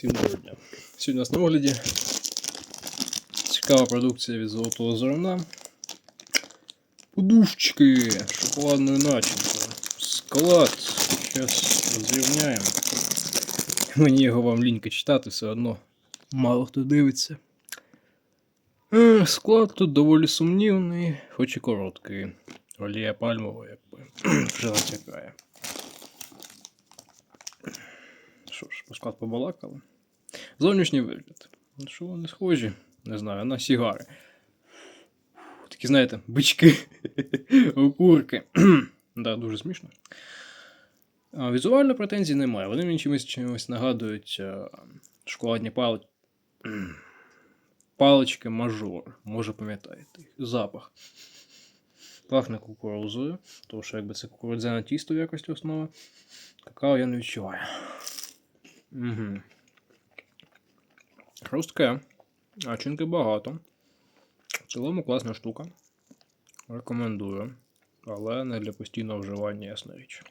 Всім дня. Сьогодні у нас на огляді цікава продукція від золотого зерна. Подушечки шоколадною начинкою. Склад. Зараз розрівняємо. Мені його вам лінька читати, все одно мало хто дивиться. Е, Склад тут доволі сумнівний, хоч і короткий. Олія пальмова, якби вже натякає. Склад побалакали. Зовнішній вигляд. Ну, Що вони схожі? Не знаю, на сігари. Такі, знаєте, бички, окурки. да, дуже смішно. А, візуально претензій немає. Вони мені чимось чимось нагадують а, шоколадні пали... палички мажор. Може пам'ятаєте. Запах. Пахне кукурузою, тому що якби це кукурудзяне тісто в якості основи. Какао я не відчуваю. Угу. Хрустке. Начинки багато. В цілому класна штука. Рекомендую. Але не для постійного вживання, ясна річ.